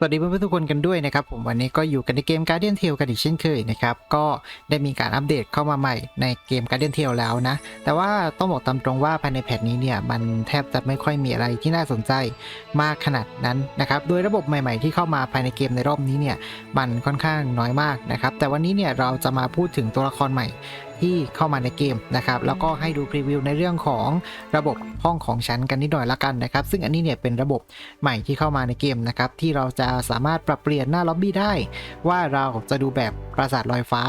สวัสดีเพื่อนๆทุกคนกันด้วยนะครับผมวันนี้ก็อยู่กันในเกม Guardian Tale กันอีกเช่นเคยนะครับก็ได้มีการอัปเดตเข้ามาใหม่ในเกม Guardian Tale แล้วนะ แต่ว่าต้องบอกตามตรงว่าภายในแพทนี้เนี่ยมันแทบจะไม่ค่อยมีอะไรที่น่าสนใจมากขนาดนั้นนะครับโดยระบบใหม่ๆที่เข้ามาภายในเกมในรอบนี้เนี่ยมันค่อนข้างน้อยมากนะครับแต่วันนี้เนี่ยเราจะมาพูดถึงตัวละครใหม่ ที่เข้ามาในเกมนะครับแล้วก็ให้ดูพรีวิวในเรื่องของระบบห้องของชั้นกันนิดหน่อยละกันนะครับ ซึ่งอันนี้เนี่ยเป็นระบบใหม่ที่เข้ามาในเกมนะครับที่เราจะสามารถปรับเปลี่ยนหน้าล็อบบี้ได้ ว่าเราจะดูแบบปราสาทลอยฟ้า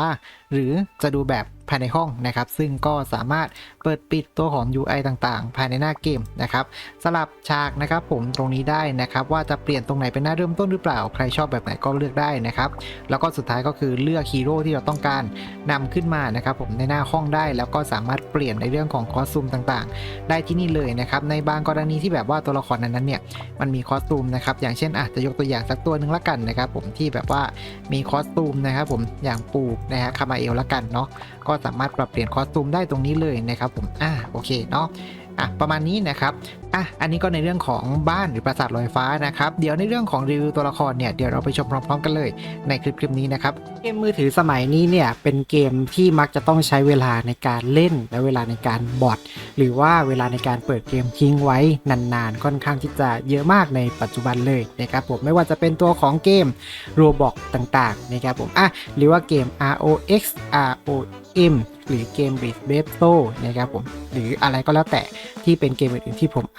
หรือจะดูแบบภายในห้องนะครับ ซึ่งก็สามารถเปิดปิดตัวของ UI ต่างๆ ภายในหน้าเกมนะครับสลับฉากนะครับ ผมตรงนี้ได้นะครับ ว่าจะเปลี่ยนตรงไหนเป็นหน้าเริ่มต้นหรือเปล่า ใครชอบแบบไหนก็เลือกได้นะครับ แล้วก็สุดท้ายก็คือเลือกฮีโร่ที่เราต้องการนำขึ้นมานะครับ ผมในหน้าห้องได้แล้วก็สามารถเปลี่ยนในเรื่องของคอสตูมต่างๆ ได้ที่นี่เลยนะครับในบางกรณีที่แบบว่าตัวละครนั้นๆเนี่ยมันมีคอสตูมนะครับอย่างเช่นอะจะยกตัวอย่างสักตัวหนึ่งละกันนะครับ ผมที่แบบว่ามีคอสตูมนะครับ ผมอย่างปูนะฮะคามาเอลละกันเนาะก็สามารถปรับเปลี่ยนคอสตูมได้ตรงนี้เลยนะครับผมอะโอเคเนาะอะประมาณนี้นะครับ อะอันนี้ก็ในเรื่องของบ้านหรือปราสาทลอยฟ้านะครับเดี๋ยวในเรื่องของรีวิวตัวละครเนี่ยเดี๋ยวเราไปชมพร้อมๆกันเลยในคลิปคลิปนี้นะครับเกมมือถือสมัยนี้เนี่ยเป็นเกมที่มักจะต้องใช้เวลาในการเล่น และเวลาในการบอทหรือว่าเวลาในการเปิดเกมทิ้งไว้นานๆ ค่อนข้างที่จะเยอะมากในปัจจุบันเลยนะครับผมไม่ว่าจะเป็นตัวของเกม Roblox ต่างๆนะครับผมอะหรือว่าเกม ROX ROM หรือเกม b r i d b e t o นะครับผมหรืออะไรก็แล้วแต่ที่เป็นเกมอื่นๆที่ผม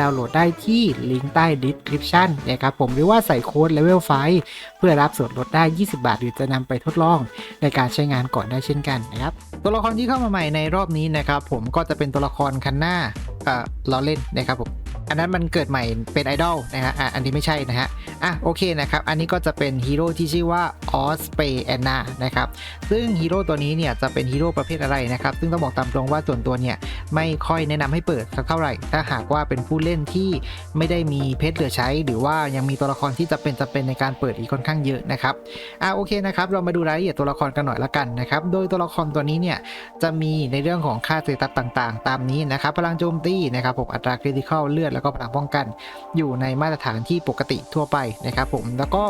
ดาวน์โหลดได้ที่ลิงก์ใต้ดิสคริปชันนะครับผมหรือว่าใส่โค้ดเลเวลไฟเพื่อรับส่วนลดได้ 20 บาท หรือจะนำไปทดลองในการใช้งานก่อนได้เช่นกันนะครับตัวละครที่เข้ามาใหม่ในรอบนี้นะครับผมก็จะเป็นตัวละครคันหน้า ล้อเล่นนะครับผมอันนั้นมันเกิดใหม่เป็นไอดอลนะฮะอะอันนี้ไม่ใช่นะฮะอะโอเคนะครับ อันนี้ก็จะเป็นฮีโร่ที่ชื่อว่าออสเปแอนนานะครับ ซึ่งฮีโร่ตัวนี้เนี่ยจะเป็นฮีโร่ประเภทอะไรนะครับ ซึ่งต้องบอกตามตรงว่าส่วนตัวเนี่ยไม่ค่อยแนะนำให้เปิดสักเท่าไหร่ ถ้าหากว่าเป็นผู้เล่นที่ไม่ได้มีเพชรเหลือใช้ หรือว่ายังมีตัวละครที่จะเป็นจะเป็นในการเปิดอีกค่อนข้างเยอะนะครับอะโอเคนะครับ เรามาดูรายละเอียดตัวละครกันหน่อยละกันนะครับ โดยตัวละครตัวนี้เนี่ยจะมีในเรื่องของค่าเตตัสต่างๆ ตามนี้นะครับ พลังโจมตีนะครับผมอัตราคริติคอลเลือดแล้วก็พลังป้องกัน อยู่ในมาตรฐานที่ปกติทั่วไปนะครับผมแล้วก็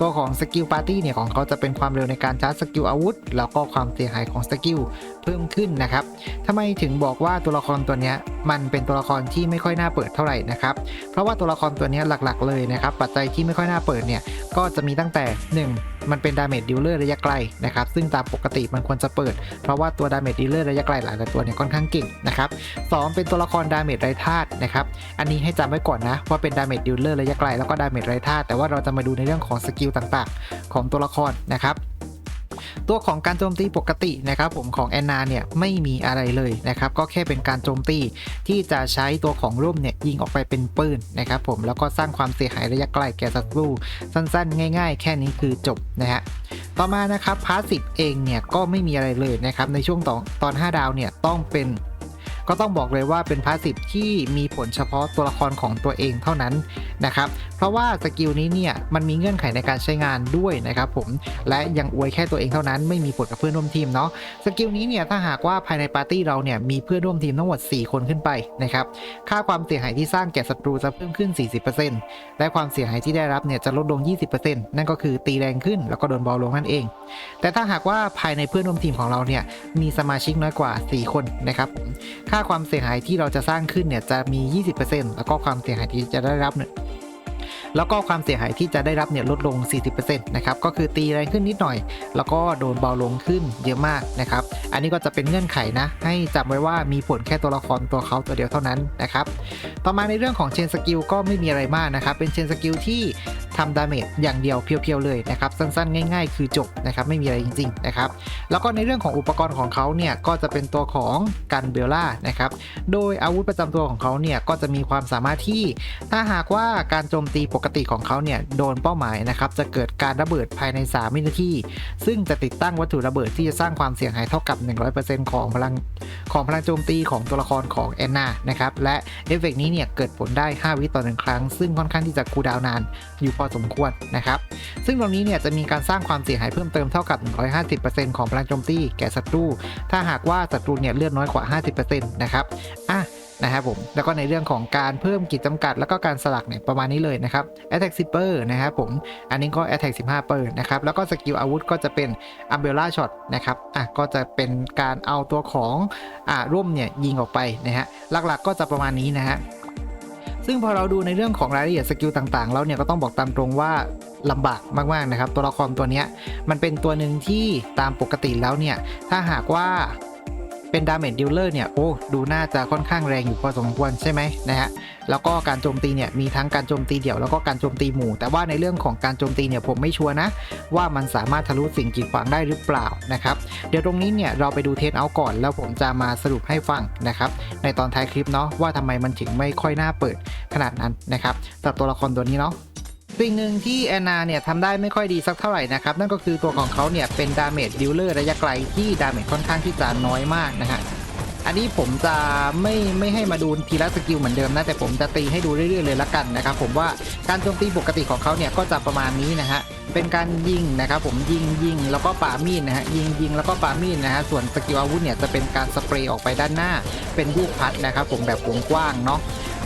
ตัวของสกิลปาร์ตี้เนี่ยของเขาจะเป็นความเร็วในการชาร์จสกิลอาวุธ แล้วก็ความเสียหายของสกิล พิ่มขึ้นนะครับทำไมถึงบอกว่าตัวละครตัวนี้มันเป็นตัวละครที่ไม่ค่อยน่าเปิดเท่าไหร่นะครับ เพราะว่าตัวละครตัวนี้หลักๆ เลยนะครับ ปัจจัยที่ไม่ค่อยน่าเปิดเนี่ย ก็จะมีตั้งแต่ 1 มันเป็นดาเมจดิลเลอร์ระยะไกลนะครับ ซึ่งตามปกติมันควรจะเปิด เพราะว่าตัวดาเมจดิลเลอร์ระยะไกลหลายตัวเนี่ยค่อนข้างเก่งนะครับสองเป็นตัวละครดาเมจไร้ธาตุนะครับ อันนี้ให้จำไว้ก่อนนะว่าเป็นดาเมจดิลเลอร์ระยะไกลแล้วก็ดาเมจไร้ธาตุแต่ว่าเราจะมาดูในเรื่องของสกิลต่างๆ ของตัวละครนะครับ ตัวของการโจมตีปกตินะครับผมของแอนนาเนี่ยไม่มีอะไรเลยนะครับก็แค่เป็นการโจมตีที่จะใช้ตัวของร่มเนี่ยยิงออกไปเป็นปืนนะครับผมแล้วก็สร้างความเสียหายระยะไกลแก่ศัตรูสั้นๆ ง่าย ๆ แค่นี้คือจบนะฮะต่อมานะครับพาสิฟเองเนี่ยก็ไม่มีอะไรเลยนะครับในช่วงตอนตอน 5 ดาวเนี่ยต้องเป็น ก็ต้องบอกเลยว่าเป็นพาสซีฟที่มีผลเฉพาะตัวละครของตัวเองเท่านั้นนะครับเพราะว่าสกิลนี้เนี่ยมันมีเงื่อนไขในการใช้งานด้วยนะครับผมและยังอวยแค่ตัวเองเท่านั้นไม่มีผลกับเพื่อนร่วมทีมเนาะสกิลนี้เนี่ยถ้าหากว่าภายในปาร์ตี้เราเนี่ยมีเพื่อนร่วมทีมทั้งหมด 4 คนขึ้นไปนะครับค่าความเสียหายที่สร้างแก่ศัตรูจะเพิ่มขึ้น 40%และความเสียหายที่ได้รับเนี่ยจะลดลง 20%นั่นก็คือตีแรงขึ้นแล้วก็โดนเบาลงนั่นเอง แต่ถ้าหากว่าภายในเพื่อนร่วมทีมของเราเนี่ยมีสมาชิกน้อยกว่า 4 คนนะครับค่าาความเสียหายที่เราจะสร้างขึ้นเนี่ยจะมี 20%แล้วก็ความเสียหายที่จะได้รับเนี่ยแล้วก็ความเสียหายที่จะได้รับเนี่ยลดลง 40%นะครับ ก็คือตีแรงขึ้นนิดหน่อย แล้วก็โดนเบาลงขึ้นเยอะมากนะครับ อันนี้ก็จะเป็นเงื่อนไขนะ ให้จำไว้ว่ามีผลแค่ตัวละครตัวเขาตัวเดียวเท่านั้นนะครับ ต่อมาในเรื่องของเชนสกิลก็ไม่มีอะไรมากนะครับ เป็นเชนสกิลที่ ทำดาเมจอย่างเดียวเพียวๆเลยนะครับสั้นๆ ง่าย ๆ คือจบนะครับไม่มีอะไรจริงๆนะครับแล้วก็ในเรื่องของอุปกรณ์ของเขาเนี่ยก็จะเป็นตัวของกันเบลล่านะครับโดยอาวุธประจำตัวของเขาเนี่ยก็จะมีความสามารถที่ ถ้าหากว่าการโจมตีปกติของเขาเนี่ยโดนเป้าหมายนะครับจะเกิดการระเบิดภายใน 3 วินาที ซึ่งจะติดตั้งวัตถุระเบิดที่จะสร้างความเสียหายเท่ากับ 100%ของพลังของพลังโจมตีของตัวละครของแอนนานะครับและเอฟเฟกต์นี้เนี่ยเกิดผลได้ 5 วิต่อหนึ่งครั้ง ซึ่งค่อนข้างที่จะคูดาวนานอยู่พอสมควรนะครับ ซึ่งตรงนี้เนี่ยจะมีการสร้างความเสียหายเพิ่มเติมเท่ากับ 150%ของพลังโจมตีแก่ศัตรู ถ้าหากว่าศัตรูเนี่ยเลือดน้อยกว่า 50%นะครับ อะนะครับผม แล้วก็ในเรื่องของการเพิ่มกิจจำกัด แล้วก็การสลักเนี่ยประมาณนี้เลยนะครับ Attack 10เปอร์นะครับผม อันนี้ก็ Attack 15เปอร์นะครับ แล้วก็สกิลอาวุธก็จะเป็น Umbrella Shot นะครับ อะก็จะเป็นการเอาตัวของอ่าร่มเนี่ยยิงออกไปนะฮะ หลักๆก็จะประมาณนี้นะฮะ ซึ่งพอเราดูในเรื่องของรายละเอียดสกิลต่างๆ แล้วเนี่ยก็ต้องบอกตามตรงว่าลำบากมากๆนะครับ ตัวละครตัวนี้มันเป็นตัวหนึ่งที่ตามปกติแล้วเนี่ยถ้าหากว่า เป็นดาเมจดิลเลอร์เนี่ยโอ้ดูน่าจะค่อนข้างแรงอยู่พอสมควรใช่ไหมนะฮะแล้วก็การโจมตีเนี่ยมีทั้งการโจมตีเดี่ยวแล้วก็การโจมตีหมู่ แต่ว่าในเรื่องของการโจมตีเนี่ยผมไม่ชัวร์นะ ว่ามันสามารถทะลุสิ่งกีดขวางได้หรือเปล่านะครับเดี๋ยวตรงนี้เนี่ยเราไปดูเทสเอาก่อน แล้วผมจะมาสรุปให้ฟังนะครับในตอนท้ายคลิปเนาะว่าทำไมมันถึงไม่ค่อยน่าเปิดขนาดนั้นนะครับสำหรับตัวละครตัวนี้เนาะ สิ่งหนึ่งที่แอนนาเนี่ยทำได้ไม่ค่อยดีสักเท่าไหร่นะครับ นั่นก็คือตัวของเขาเนี่ยเป็นดาเมจดิลเลอร์ระยะไกลที่ดาเมจค่อนข้างที่จะน้อยมากนะฮะอันนี้ผมจะไม่ไม่ให้มาดูทีละสกิลเหมือนเดิมนะแต่ผมจะตีให้ดูเรื่อยๆเลยละกันนะครับผมว่าการโจมตีปกติของเขาเนี่ยก็จะประมาณนี้นะฮะเป็นการยิงนะครับผมยิงยิงแล้วก็ป่ามีดนะฮะยิงยิงแล้วก็ป่ามีดนะฮะส่วนสกิลอาวุธเนี่ยจะเป็นการสเปรย์ออกไปด้านหน้าเป็นลูกพัดนะครับผมแบบวงกว้างเนาะ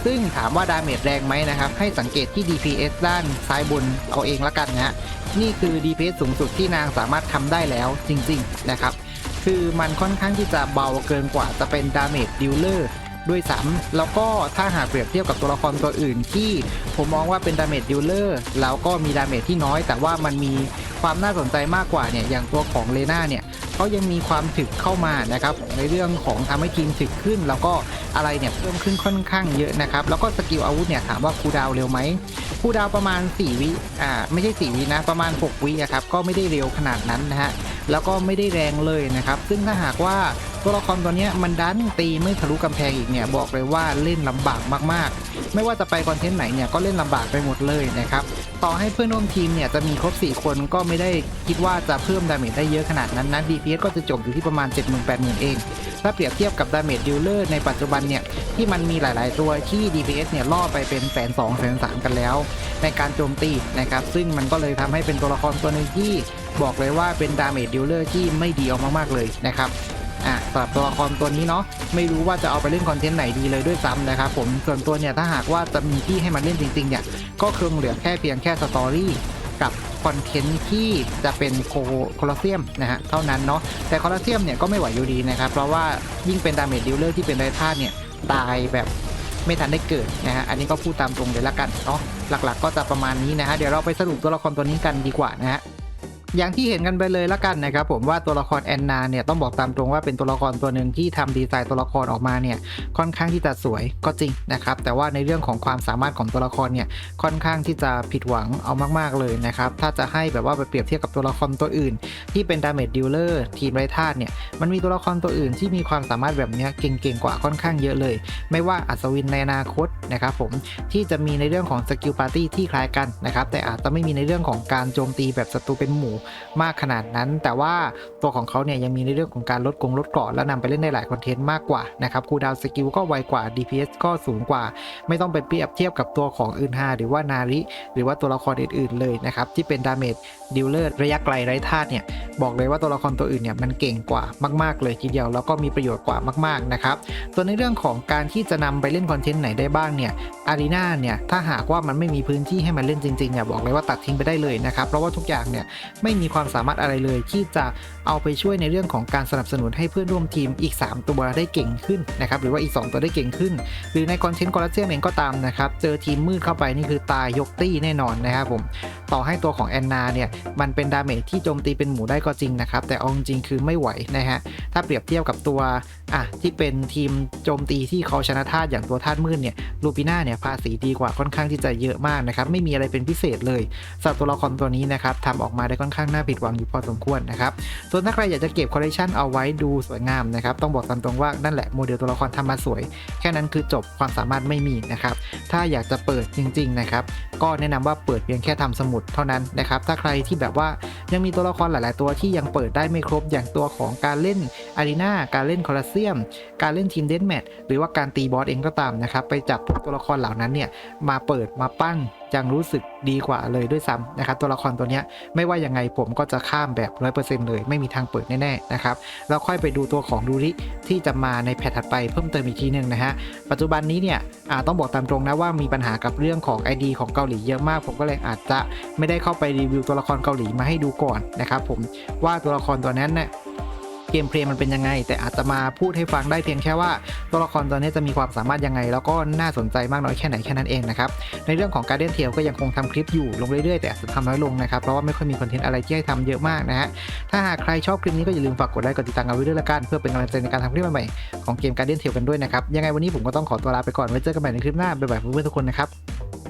ซึ่งถามว่าดาเมจแรงไหมนะครับ ให้สังเกตที่ DPS ด้านซ้ายบนเอาเองละกันนะนี่คือ DPS สูงสุดที่นางสามารถทำได้แล้วจริง ๆ นะครับ คือมันค่อนข้างที่จะเบาเกินกว่าจะเป็นดาเมจดิลเลอร์ด้วยซ้ำแล้วก็ถ้าหากเปรียบเทียบกับตัวละครตัวอื่นที่ผมมองว่าเป็นดาเมจดิลเลอร์แล้วก็มีดาเมจที่น้อย แต่ว่ามันมี ความน่าสนใจมากกว่าเนี่ยอย่างตัวของเลน่าเนี่ยเขายังมีความถึกเข้ามานะครับในเรื่องของทำให้ทีมถึกขึ้น แล้วก็อะไรเนี่ยเพิ่มขึ้นค่อนข้างเยอะนะครับแล้วก็สกิลอาวุธเนี่ยถามว่าคูดาวเร็วไหมคูดาวประมาณ 4 วิอ่าไม่ใช่ 4 วินะประมาณ 6 วิอะครับก็ไม่ได้เร็วขนาดนั้นนะฮะแล้วก็ไม่ได้แรงเลยนะครับซึ่งถ้าหากว่า ตัวละครตัวนี้มันดันตีไม่ทะลุกำแพงอีกเนี่ยบอกเลยว่าเล่นลำบากมากๆ ไม่ว่าจะไปคอนเทนต์ไหนเนี่ยก็เล่นลำบากไปหมดเลยนะครับต่อให้เพื่อนร่วมทีมเนี่ยจะมีครบ 4 คนก็ไม่ได้คิดว่าจะเพิ่มดาเมจได้เยอะขนาดนั้นนะ DPS ก็จะจบอยู่ที่ประมาณ 70,000-80,000 เอง ถ้าเปรียบเทียบกับดาเมจดิลเลอร์ในปัจจุบันเนี่ยที่มันมีหลาย ๆ ตัวที่ DPS เนี่ยล่อไปเป็นแสนสองแสนสามกันแล้ว ในการโจมตีนะครับซึ่งมันก็เลยทำให้เป็นตัวละครตัวหนึ่งที่บอกเลยว่าเป็นดาเมจดิลเลอร์ที่ไม่ดีเอามากๆเลยนะครับ สำหรับตัวละครตัวนี้เนาะไม่รู้ว่าจะเอาไปเล่นคอนเทนต์ไหนดีเลยด้วยซ้ำนะครับผมส่วนตัวเนี่ยถ้าหากว่าจะมีที่ให้มันเล่นจริงๆเนี่ยก็คงเหลือแค่เพียงแค่สตอรี่กับคอนเทนต์ที่จะเป็นโคโคลอเซียมนะฮะเท่านั้นเนาะแต่โคลอเซียมเนี่ยก็ไม่ไหวอยู่ดีนะครับเพราะว่ายิ่งเป็นดาเมจดิลเลอร์ที่เป็นไรธาตุเนี่ยตายแบบไม่ทันได้เกิดนะฮะอันนี้ก็พูดตามตรงเลยละกันเนาะหลักๆ ก็จะประมาณนี้นะฮะเดี๋ยวเราไปสรุปตัวละครตัวนี้กันดีกว่านะฮะ อย่างที่เห็นกันไปเลยละกันนะครับผมว่าตัวละครแอนนาเนี่ยต้องบอกตามตรงว่าเป็นตัวละครตัวหนึ่งที่ทำดีไซน์ตัวละครออกมาเนี่ยค่อนข้างที่จะสวยก็จริงนะครับแต่ว่าในเรื่องของความสามารถของตัวละครเนี่ยค่อนข้างที่จะผิดหวังเอามาก ๆเลยนะครับถ้าจะให้แบบว่าไปเปรียบเทียบกับตัวละครตัวอื่น ที่เป็นดาเมจดิลเลอร์ทีมไรธาตุเนี่ยมันมีตัวละครตัวอื่นที่มีความสามารถแบบนี้เก่งๆกว่าค่อนข้างเยอะเลย ไม่ว่าอัศวินในอนาคตนะครับผมที่จะมีในเรื่องของสกิลปาร์ตี้ที่คล้ายกันนะครับแต่อาจจะไม่มีในเรื่องของการโจมตีแบบศัตรูเป็นหมูมากขนาดนั้น แต่ว่าตัวของเขาเนี่ยยังมีในเรื่องของการลดกงลดเกราะและนำไปเล่นได้หลายคอนเทนต์มากกว่านะครับคูดาวสกิลก็ไวกว่า DPS ก็สูงกว่า ไม่ต้องไปเปรียบเทียบกับตัวของอื่นฮาหรือว่านาริ หรือว่าตัวละครอื่นๆเลยนะครับที่เป็นดาเมจดิลเลอร์ระยะไกลไร้ธาตุเนี่ยบอกเลยว่าตัวละครตัวอื่นเนี่ยมันเก่งกว่ามากๆ เลยทีเดียวแล้วก็มีประโยชน์กว่ามากๆนะครับส่วนในเรื่องของการที่จะนำไปเล่นคอนเทนต์ไหนได้บ้างเนี่ยอารีนาเนี่ยถ้าหากว่ามันไม่มีพื้นที่ให้มันเล่นจริงๆเนี่ยบอกเลยว่าตัดทิ้งไปได้เลยนะครับเพราะว่าทุกอย่างเนี่ยไม่ไม่มีความสามารถอะไรเลย ที่จะเอาไปช่วยในเรื่องของการสนับสนุนให้เพื่อนร่วมทีมอีก 3 ตัวได้เก่งขึ้นนะครับหรือว่าอีก 2 ตัวได้เก่งขึ้น หรือในคอนเทนต์คอร์เซียมเองก็ตามนะครับเจอทีมมืดเข้าไปนี่คือตายยกตี้แน่นอนนะครับผมต่อให้ตัวของแอนนาเนี่ยมันเป็นดาเมจที่โจมตีเป็นหมูได้ก็จริงนะครับแต่เอาจริงคือไม่ไหวนะฮะถ้าเปรียบเทียบกับตัวอะที่เป็นทีมโจมตีที่เขาชนะธาตุอย่างตัวธาตุมืดเนี่ยลูปิน่าเนี่ยภาษีดีกว่าค่อนข้างที่จะเยอะมากนะครับไม่มีอะไรเป็นพิเศษเลยสำหรับตัวละครตัวนี้นะครับทำออกมาได้ค่อนข้างน่าผิดหวังอยู่พอสมควรนะครับ ส่วนถ้าใครอยากจะเก็บคอลเลคชันเอาไว้ดูสวยงามนะครับ ต้องบอกตามตรงว่านั่นแหละโมเดลตัวละครทำมาสวย แค่นั้นคือจบความสามารถไม่มีนะครับ ถ้าอยากจะเปิดจริง ๆ นะครับ ก็แนะนำว่าเปิดเพียงแค่ทำสมุดเท่านั้นนะครับ ถ้าใครที่แบบว่ายังมีตัวละครหลาย ๆ ตัวที่ยังเปิดได้ไม่ครบอย่างตัวของการเล่นอารีนาการเล่นคอลเซียม การเล่นทีมเดนแมทหรือว่าการตีบอสเองก็ตามนะครับไปจับพวกตัวละครเหล่านั้นเนี่ยมาเปิดมาปั้น ยังรู้สึกดีกว่าเลยด้วยซ้ำนะครับตัวละครตัวนี้ไม่ว่ายังไงผมก็จะข้ามแบบ 100%เลย ไม่มีทางเปิดแน่ๆนะครับแล้วค่อยไปดูตัวของดูริที่จะมาในแพทถัดไปเพิ่มเติมอีกทีหนึ่งนะฮะปัจจุบันนี้เนี่ยอ่าต้องบอกตามตรงนะว่ามีปัญหากับเรื่องของ ID ของเกาหลีเยอะมาก ผมก็เลยอาจจะไม่ได้เข้าไปรีวิวตัวละครเกาหลีมาให้ดูก่อนนะครับผมว่าตัวละครตัวนั้นเนี่ย เกมเพลย์มันเป็นยังไง แต่อาจจะมาพูดให้ฟังได้เพียงแค่ว่าตัวละครตัวนี้จะมีความสามารถยังไง แล้วก็น่าสนใจมากน้อยแค่ไหนแค่นั้นเองนะครับในเรื่องของการเดนเทลก็ยังคงทำคลิปอยู่ลงเรื่อยๆแต่อาจจะทำน้อยลงนะครับเพราะว่าไม่ค่อยมีคอนเทนต์อะไรที่ให้ทำเยอะมากนะฮะถ้าหากใครชอบคลิปนี้ก็อย่าลืมฝากกดไลค์กดติดตามกันไว้ด้วยละกันเพื่อเป็นกำลังใจในการทำคลิปใหม่ๆของเกมการเดนเทลกันด้วยนะครับยังไงวันนี้ผมก็ต้องขอตัวลาไปก่อนไว้เจอกันใหม่ในคลิปหน้าบ๊ายบายเพื่อนๆทุกคนนะครับ